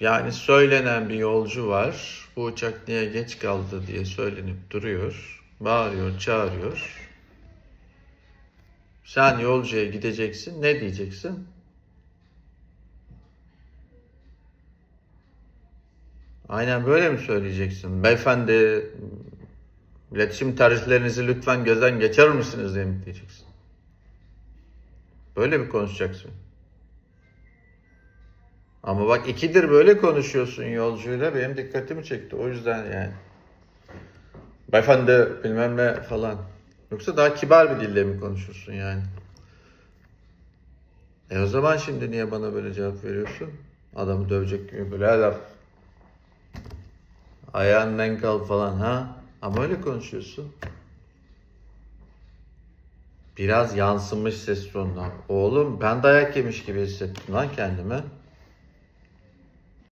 Yani söylenen bir yolcu var. Bu uçak niye geç kaldı diye söylenip duruyor. Bağırıyor, çağırıyor. Sen yolcuya gideceksin. Ne diyeceksin? Aynen böyle mi söyleyeceksin? Beyefendi, iletişim tarihlerinizi lütfen gözden geçirir misiniz diye mi diyeceksin? Böyle mi konuşacaksın? Ama bak ikidir böyle konuşuyorsun yolcuyla benim dikkatimi çekti. O yüzden yani. Beyefendi bilmem ne falan. Yoksa daha kibar bir dille mi konuşursun yani? E o zaman şimdi niye bana böyle cevap veriyorsun? Adamı dövecek gibi böyle her laf. Ayağın denk al falan ha? Ama öyle konuşuyorsun. Biraz yansımış ses tonuna. Oğlum ben dayak yemiş gibi hissettim lan kendimi.